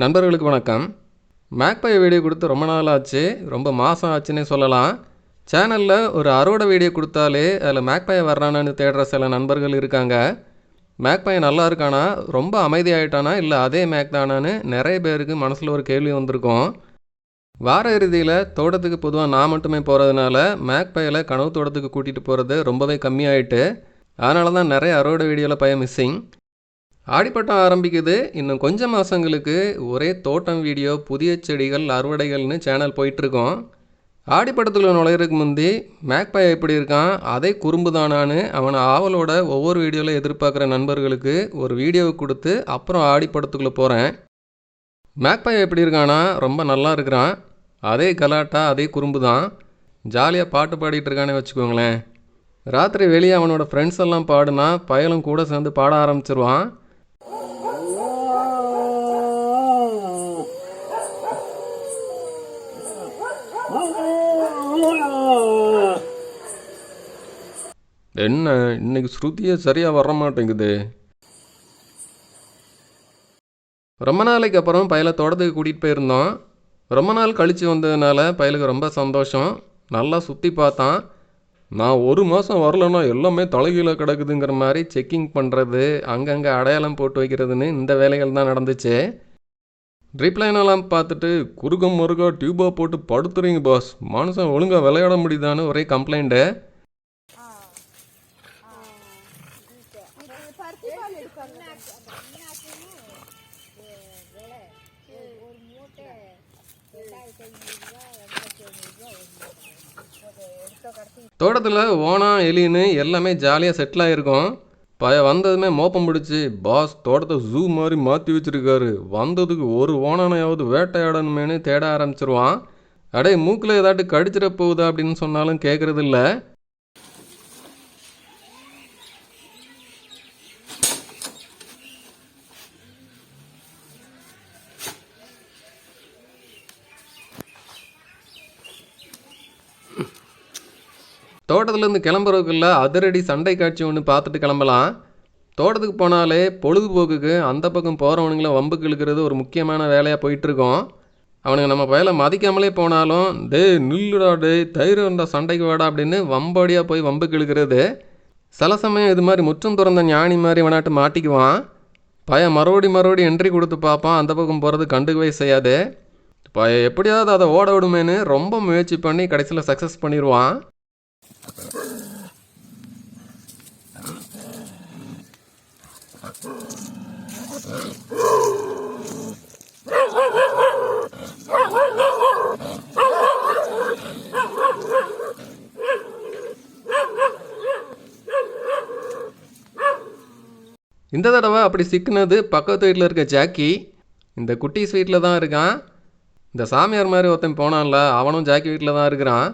நண்பர்களுக்கு வணக்கம். Magpie video கொடுத்து ரொம்ப நாள் ஆச்சு ரொம்ப மாதம் ஆச்சுன்னே சொல்லலாம். சேனலில் ஒரு அறுவடை வீடியோ கொடுத்தாலே அதில் மேக்பையை வர்றானான்னு தேடுற சில நண்பர்கள் இருக்காங்க. மேக்பையை நல்லா இருக்கானா? ரொம்ப அமைதியாயிட்டானா இல்லை அதே மேக் தானான்னு நிறைய பேருக்கு மனசில் ஒரு கேள்வி வந்திருக்கும். வார இறுதியில் தோட்டத்துக்கு பொதுவாக நான் மட்டுமே போகிறதுனால மேக்பையில் கனவு தோட்டத்துக்கு கூட்டிகிட்டு போகிறது ரொம்பவே கம்மியாயிட்டு அதனால தான் நிறைய அறுவடை வீடியோவில் பையன் மிஸ்ஸிங் ஆடிப்பட்டம் ஆரம்பிக்குது. இன்னும் கொஞ்சம் மாதங்களுக்கு ஒரே தோட்டம் வீடியோ புதிய செடிகள் அறுவடைகள்னு சேனல் போயிட்டுருக்கோம். ஆடிப்பட்டத்தில் நுழையிறதுக்கு முந்தி மேக்பாய் எப்படி இருக்கான் அதே குறும்பு தானான்னு அவனை ஆவலோட ஒவ்வொரு வீடியோவில் எதிர்பார்க்குற நண்பர்களுக்கு ஒரு வீடியோவை கொடுத்து அப்புறம் ஆடிப்படத்துக்குள்ளே போகிறேன் மேக்பாய் எப்படி இருக்கானா ரொம்ப நல்லா இருக்கிறான். அதே கலாட்டா அதே குறும்பு தான் ஜாலியாக பாட்டு பாடிட்டு இருக்கானே வச்சுக்கோங்களேன். ராத்திரி வெளியே அவனோட ஃப்ரெண்ட்ஸ் எல்லாம் பாடுனா பயலும் கூட சேர்ந்து பாட ஆரம்பிச்சிருவான். என்ன இன்னைக்கு ஸ்ருதியே சரியாக வர மாட்டேங்குது ரொம்ப நாளைக்கு அப்புறம் பயலை தோட்டத்துக்கு கூட்டிகிட்டு போயிருந்தோம். ரொம்ப நாள் கழித்து வந்ததுனால பயலுக்கு ரொம்ப சந்தோஷம். நல்லா சுற்றி பார்த்தான். நான் ஒரு மாதம் வரலன்னா எல்லாமே தலைகீழ கிடக்குதுங்கிற மாதிரி செக்கிங் பண்ணுறது அங்கங்கே அடையாளம் போட்டு வைக்கிறதுன்னு இந்த வேலைகள் தான் நடந்துச்சு. ட்ரிப் லைனெல்லாம் பார்த்துட்டு குறுகம் முருகா டியூபாக போட்டு படுத்துறீங்க பாஸ் மனுஷன் ஒழுங்காக விளையாட முடியுதான்னு ஒரே கம்ப்ளைண்ட்டு தோட்டத்தில் ஓனா எலின்னு எல்லாமே ஜாலியாக செட்டில் ஆகிருக்கும் பய வந்ததுமே மோப்பம் பிடிச்சி பாஸ் தோட்டத்தை ஜூ மாதிரி மாற்றி வச்சிருக்காரு. வந்ததுக்கு ஒரு ஓனானையாவது வேட்டையாடணுமேனு தேட ஆரம்பிச்சிருவான். அடே மூக்கில் ஏதாட்டு கடிச்சிட போகுதா? அப்படின்னு சொன்னாலும் கேட்குறது தோட்டத்துலேருந்து கிளம்புறதுக்குள்ள அதிரடி சண்டை காட்சி ஒன்று பார்த்துட்டு கிளம்பலாம். தோட்டத்துக்கு போனாலே பொழுதுபோக்குக்கு அந்த பக்கம் போகிறவனுங்களை வம்புக்கு இழுக்கிறது ஒரு முக்கியமான வேலையாக போயிட்டுருக்கோம். அவனுங்க நம்ம பயலை மதிக்காமலே போனாலும் டே நில்லுடா டே தைரியம் இருந்தா சண்டைக்கு வாடா அப்படின்னு வம்படியாக போய் வம்புக்கு இழுக்கிறது சில சமயம் இது மாதிரி முற்றும் துறந்த ஞானி மாதிரி விளையாட்டு மாட்டிக்குவான். பய மறுபடி மறுபடி என்ட்ரி கொடுத்து பார்ப்பான் அந்த பக்கம் போகிறது கண்டுக்கவே செய்யாது. பய எப்படியாவது அதை ஓட விடுமேன்னு ரொம்ப முயற்சி பண்ணி கடைசியில் சக்ஸஸ் பண்ணிடுவான் இந்த தடவை அப்படி சிக்கினது பக்கத்து வீட்டில் இருக்க ஜாக்கி இந்த குட்டி வீட்டில் தான் இருக்கான். இந்த சாமியார் மாதிரி ஒருத்தன் போனான்ல அவனும் ஜாக்கி வீட்டில் தான் இருக்கிறான்.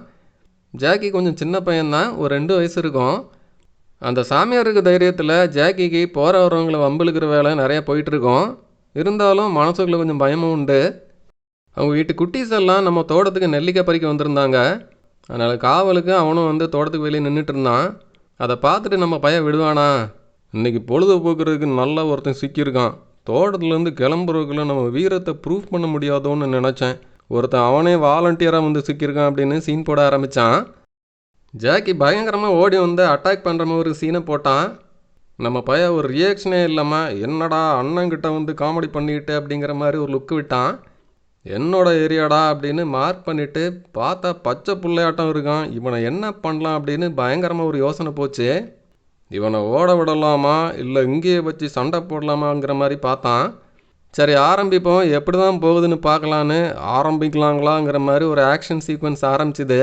ஜாக்கி கொஞ்சம் சின்ன பையன்தான் ஒரு ரெண்டு வயசு இருக்கும். அந்த சாமியாருக்கு தைரியத்தில் ஜாக்கிக்கு போகிற வரவங்களை வம்பிழுக்கிற வேலை நிறையா போயிட்டுருக்கோம். இருந்தாலும் மனசுக்குள்ள கொஞ்சம் பயமும் உண்டு. அவங்க வீட்டு குட்டீஸ் எல்லாம் நம்ம தோட்டத்துக்கு நெல்லிக்காய் பறிக்க வந்திருந்தாங்க. அதனால் காவலுக்கு அவனும் வந்து தோட்டத்துக்கு வெளியே நின்றுட்டு இருந்தான் அதை பார்த்துட்டு நம்ம பையன் விடுவானா? இன்னைக்கு பொழுதுபோக்குறதுக்கு நல்ல ஒருத்தன் சிக்கியிருக்கான். தோட்டத்துலேருந்து கிளம்புறதுக்குள்ள நம்ம வீரத்தை ப்ரூஃப் பண்ண முடியாதோன்னு நினச்சேன். ஒருத்தன் அவனே வாலண்டியராக வந்து சிக்கியிருக்கான் அப்படின்னு சீன் போட ஆரம்பித்தான் ஜாக்கி பயங்கரமாக ஓடி வந்து அட்டாக் பண்ணுற மாதிரி ஒரு சீனை போட்டான். நம்ம பையன் ஒரு ரியாக்ஷனே இல்லாமல் என்னடா அண்ணங்கிட்ட வந்து காமெடி பண்ணிக்கிட்டு? அப்படிங்கிற மாதிரி ஒரு லுக்கு விட்டான். என்னோட ஏரியாடா அப்படின்னு மார்க் பண்ணிவிட்டு பார்த்தா பச்சை புள்ளையாட்டம் இருக்கான். இவனை என்ன பண்ணலாம் அப்படின்னு பயங்கரமாக ஒரு யோசனை போச்சு. இவனை ஓட விடலாமா? இல்லை இங்கேயே வச்சு சண்டை போடலாமாங்கிற மாதிரி பார்த்தான். சரி ஆரம்பிப்போம். எப்படி தான் போகுதுன்னு பார்க்கலான்னு ஆரம்பிக்கலாங்களாங்கிற மாதிரி ஒரு ஆக்ஷன் சீக்வன்ஸ் ஆரம்பிச்சுது.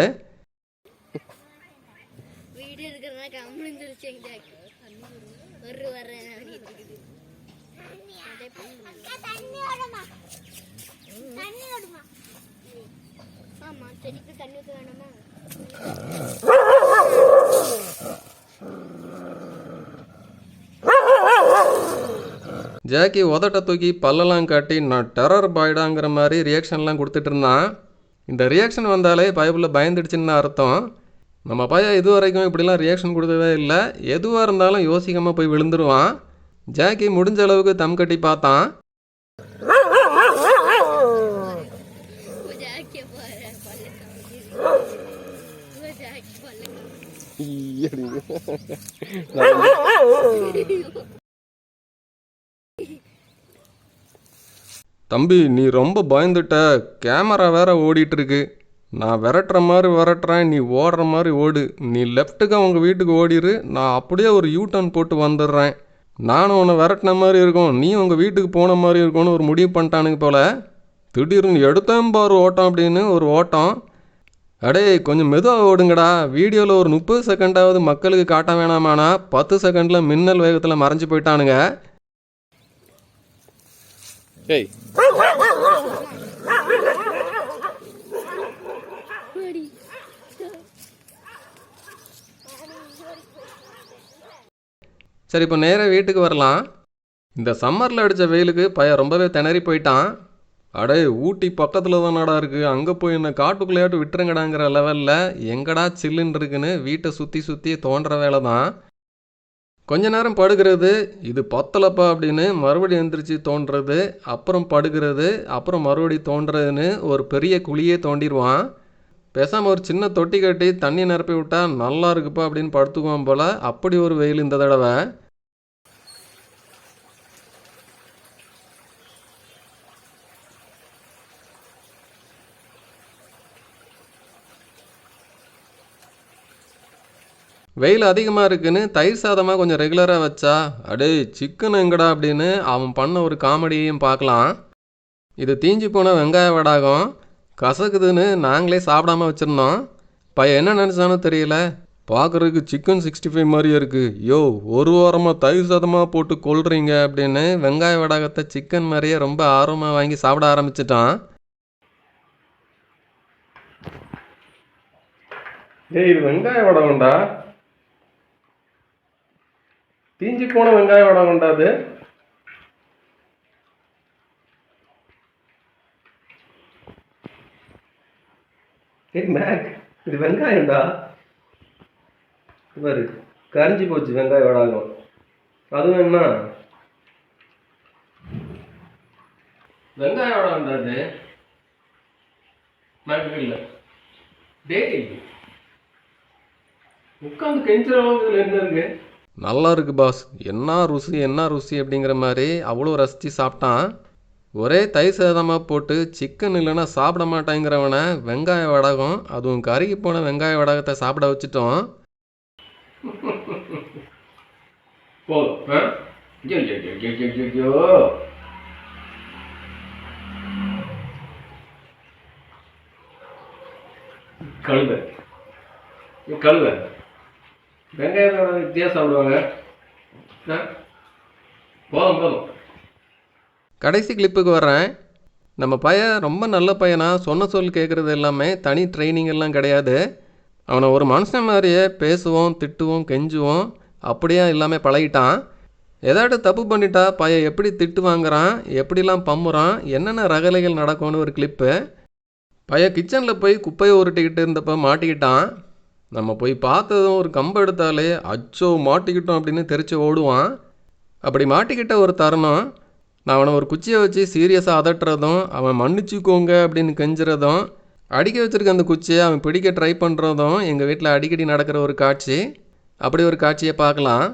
தண்ணி இருக்கிறதா கம்முன்னு எங்களுக்கு ஒரு வரேன் ஆமா செடிக்கு தண்ணி ஊற்ற வேணுமா ஜாக்கி உதட்ட தூக்கி பல்லெல்லாம் காட்டி நான் டெரர் பாய்டாங்கிற மாதிரி ரியாக்ஷன்லாம் கொடுத்துட்டு இருந்தான் இந்த ரியாக்ஷன் வந்தாலே பைபிளில் பயந்துடுச்சுன்னு அர்த்தம். நம்ம பையன் இது வரைக்கும் இப்படிலாம் ரியாக்ஷன் கொடுத்ததே இல்லை. எதுவாக இருந்தாலும் யோசிக்காமல் போய் விழுந்துருவான். ஜாக்கி முடிஞ்ச அளவுக்கு தம் கட்டி பார்த்தான். தம்பி நீ ரொம்ப பயந்துட்ட. கேமரா வேற ஓடிட்டுருக்கு. நான் விரட்டுற மாதிரி விரட்டுறேன் நீ ஓடுற மாதிரி ஓடு. நீ லெஃப்ட்டுக்கு அவங்க வீட்டுக்கு ஓடிரு நான் அப்படியே ஒரு யூ டர்ன் போட்டு வந்துடுறேன். நானும் உன்னை விரட்டின மாதிரி இருக்கும் நீ உங்கள் வீட்டுக்கு போன மாதிரி இருக்கும்னு ஒரு முடிவு பண்ணிட்டானுங்க போல. திடீர்னு எடுத்தேன் பாரு ஓட்டம் அப்படின்னு ஒரு ஓட்டம். அடே கொஞ்சம் மெதுவாக ஓடுங்கடா. வீடியோவில் ஒரு முப்பது செகண்டாவது மக்களுக்கு காட்ட வேணாமானா பத்து செகண்டில் மின்னல் வேகத்தில் மறைஞ்சு போயிட்டானுங்க. ஏய். சரி இப்போ நேராக வீட்டுக்கு வரலாம். இந்த சம்மரில் அடித்த வெயிலுக்கு பையன் ரொம்பவே திணறி போயிட்டான். அடே ஊட்டி பக்கத்தில் தானடா இருக்குது அங்கே போய் என்ன காட்டுக்குள்ளையாட்டு விட்டுருங்கடாங்கிற லெவலில் எங்கடா சில்லுன்னு இருக்குன்னு வீட்டை சுற்றி சுற்றி தோன்ற வேலை தான் கொஞ்ச நேரம் படுகிறது இது பத்தலப்பா அப்படின்னு மறுபடியும் எந்திரிச்சு தோன்றது அப்புறம் படுகிறது அப்புறம் மறுபடியும் தோன்றதுன்னு ஒரு பெரிய குழியே தோண்டிடுவான். பேசாமல் ஒரு சின்ன தொட்டி கட்டி தண்ணி நிரப்பி விட்டால் நல்லா இருக்குப்பா அப்படின்னு படுத்துக்குவான் போல் அப்படி ஒரு வெயில் இந்த தடவை. வெயில் அதிகமாக இருக்குன்னு தயிர் சாதமாக கொஞ்சம் ரெகுலராக வச்சா அடே சிக்கன் எங்கடா அப்படின்னு அவன் பண்ண ஒரு காமெடியையும் பார்க்கலாம். இது தீஞ்சு போன வெங்காய வடாகம். கசக்குதுன்னு நாங்களே சாப்பிடாம வச்சுருந்தோம். பையன் என்ன நினச்சானோ தெரியல. பார்க்குறதுக்கு சிக்கன் சிக்ஸ்டி ஃபைவ் மாதிரியே இருக்குது யோ ஒரு வாரமாக தயிர் சாதமாக போட்டு கொள்றீங்க அப்படின்னு வெங்காய வடாகத்தை சிக்கன் மாதிரியே ரொம்ப ஆர்வமாக வாங்கி சாப்பிட ஆரம்பிச்சிட்டான். ஏய் இது வெங்காய வடகம்டா. தீஞ்சு போன வெங்காயம் வடை அது ஏய் மேக் இது வெங்காயம்டா. இது பாரு கரிஞ்சு போச்சு வெங்காயம் வடாகம் அது வேணுமா வெங்காயம் வடாகம்டா அது மேக் இல்லை. டேய் உட்காந்து கெஞ்சுற அளவுக்கு இதில் என்ன இருக்கு? நல்லா இருக்கு பாஸ் என்ன ருசி என்ன ருசி அப்படிங்கிற மாதிரி அவ்வளோ ரசித்து சாப்பிட்டான். ஒரே தயிர் சாதமாக போட்டு சிக்கன் இல்லைன்னா சாப்பிட மாட்டேங்கிறவனை வெங்காய வடகம் அதுவும் கருகி போன வெங்காய வடகத்தை சாப்பிட வச்சுட்டோம். போதும் கழுத. கழுத. வெங்காயம் வித்தியாசம் சாப்பிடுவாங்க. போதும் போதும். கடைசி கிளிப்புக்கு வர்றேன். நம்ம பையன் ரொம்ப நல்ல பையனா சொன்ன சொல் கேட்குறது எல்லாமே தனி ட்ரைனிங் எல்லாம் கிடையாது. அவனை ஒரு மனுஷன் மாதிரியே பேசுவோம் திட்டுவோம் கெஞ்சுவோம். அப்படியே எல்லாமே பழகிட்டான். ஏதாட்டு தப்பு பண்ணிட்டா பையன் எப்படி திட்டு வாங்குறான் எப்படிலாம் பம்புறான் என்னென்ன ரகலைகள் நடக்கும்னு ஒரு கிளிப்பு பையன் கிச்சனில் போய் குப்பையை உருட்டிக்கிட்டு இருந்தப்போ மாட்டிக்கிட்டான். நம்ம போய் பார்த்ததும் ஒரு கம்பை எடுத்தாலே அச்சோ மாட்டிக்கிட்டோம் அப்படின்னு தெரிச்சு ஓடுவான். அப்படி மாட்டிக்கிட்ட ஒரு தருணம் நான் அவனை ஒரு குச்சியை வச்சு சீரியஸாக அதட்டுறதும் அவன் மன்னிச்சுக்கோங்க அப்படின்னு கெஞ்சுறதும் அடிக்க வச்சிருக்க அந்த குச்சியை அவன் பிடிக்க ட்ரை பண்ணுறதும் எங்கள் வீட்டில் அடிக்கடி நடக்கிற ஒரு காட்சி. அப்படி ஒரு காட்சியை பார்க்கலாம்.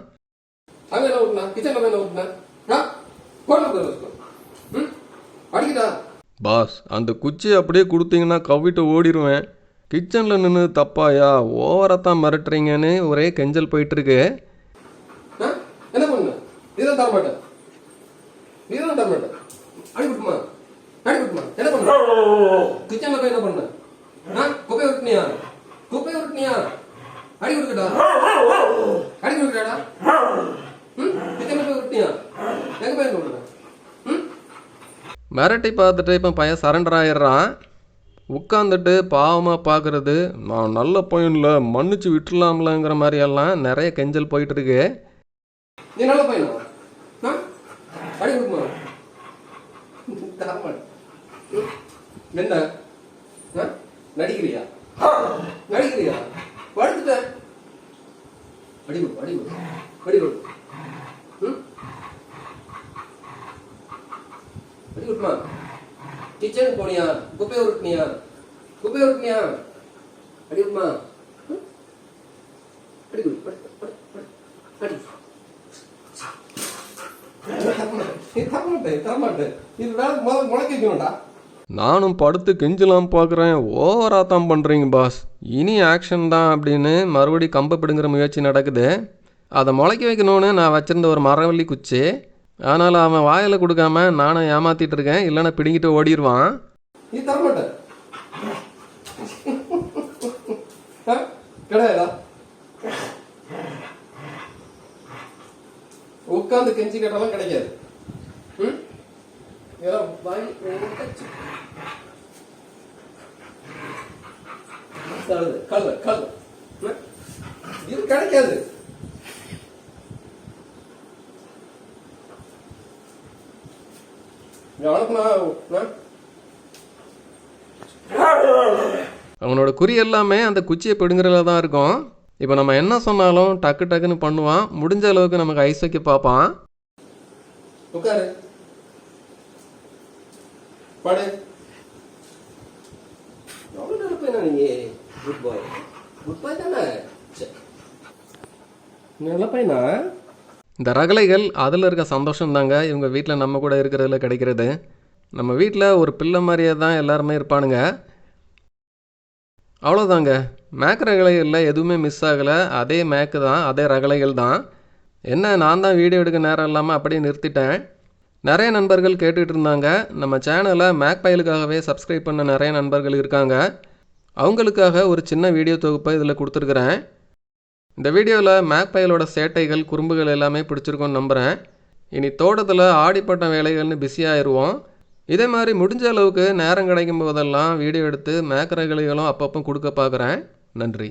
பாஸ் அந்த குச்சியை அப்படியே கொடுத்தீங்கன்னா கவ்விட்டு ஓடிடுவேன் கிச்சனில் நின்று தப்பாயா? ஓவராக தான் மிரட்டுறீங்கன்னு ஒரே கெஞ்சல் போயிட்டுருக்கு. என்ன பண்ண? தர மாட்டேன் இதுதான் தர மாட்டேன் அடி விட்டுமா அடி விட்டுமா என்ன பண்ண? கிச்சன்ல போய் என்ன பண்ண? ஆ? குப்பை விட்டுனியா குப்பை விட்டுனியா அடி விட்டுக்கடா அடி விட்டுக்கடா ம்? கிச்சன்ல போய் விட்டுனியா எங்க போய் என்ன பண்ண ம்? மிரட்டி பார்த்துட்டு இப்போ பையன் சரண்டர் ஆயிடுறான். உட்காந்துட்டு பாவமாக பார்க்குறது நான் நல்ல பையனில் மன்னிச்சு விட்டுலாம்லங்கிற மாதிரியெல்லாம் நிறைய கெஞ்சல் போயிட்டுருக்கு. நீ நல்ல பையனா? அடி விட்டுமா என்ன? நடிக்கிறியா? நடிக்கிறியா? படுத்துட்ட. அடி விடு அடி விடு அடி விடு அடி விட்டுமா கிச்சனுக்கு போனியா? குப்பையை உருட்டினியா குப்பையை உருட்டினியா அடி விடுமா அடி அடி, நானும் படுத்து கெஞ்சலாம் பார்க்குறேன். ஓவராக தான் பண்ணுறீங்க பாஸ் இனி ஆக்ஷன் தான் அப்படின்னு மறுபடி கம்ப பிடுங்குற முயற்சி நடக்குது. அதை முளைக்க வைக்கணும்னு நான் வச்சுருந்த ஒரு மரவள்ளி குச்சி ஆனால் அவன் வாயில் கொடுக்காம நானும் ஏமாத்திட்டு இருக்கேன் இல்லைன்னா பிடிங்கிட்டு ஓடிடுவான் நீ தரமாட்டேன் ஆ? கிடையாதா உட்காந்து கெஞ்சி கேட்டாலும் கிடைக்காது ம்? இதெல்லாம் வாங்கி அவனோட குறி எல்லாமே அந்த குச்சியை பிடுங்குறதுல தான் இருக்கும். இப்போ நம்ம என்ன சொன்னாலும் டக்கு டக்குன்னு பண்ணுவான். முடிஞ்ச அளவுக்கு நமக்கு ஐஸ் வைக்க பார்ப்பான். உட்காரு. படு. எவ்வளோ நல்ல பையனா நீ குட் பாய் குட் பாய் தானே? சரி. நல்ல பையனா? இந்த ரகளைகள் அதில் இருக்க சந்தோஷம் தாங்க இவங்க வீட்டில் நம்ம கூட இருக்கிறதுல கிடைக்கிறது. நம்ம வீட்டில் ஒரு பிள்ளை மாதிரியே தான் எல்லாருமே இருப்பானுங்க. அவ்வளோதாங்க மேக் ரகளைகளில் எதுவுமே மிஸ் ஆகலை. அதே மேக்கு தான் அதே ரகளைகள் தான். என்ன நான் தான் வீடியோ எடுக்க நேரம் இல்லாமல் அப்படியே நிறுத்திட்டேன். நிறைய நண்பர்கள் கேட்டுகிட்டு இருந்தாங்க. நம்ம சேனலை மேக் பயலுக்காகவே சப்ஸ்கிரைப் பண்ண நிறைய நண்பர்கள் இருக்காங்க. அவங்களுக்காக ஒரு சின்ன வீடியோ தொகுப்பை இதில் கொடுத்துருக்குறேன். இந்த வீடியோவில் மேக் பயலோட சேட்டைகள் குறும்புகள் எல்லாமே பிடிச்சிருக்கோன்னு நம்புகிறேன் இனி தோட்டத்தில் ஆடிப்பட்ட வேலைகள்னு பிஸியாகிடுவோம் இதே மாதிரி முடிஞ்ச அளவுக்கு நேரம் கிடைக்கும் போதெல்லாம் வீடியோ எடுத்து மேக்கரைகளைகளும் அப்பப்போ கொடுக்க பார்க்குறேன். நன்றி.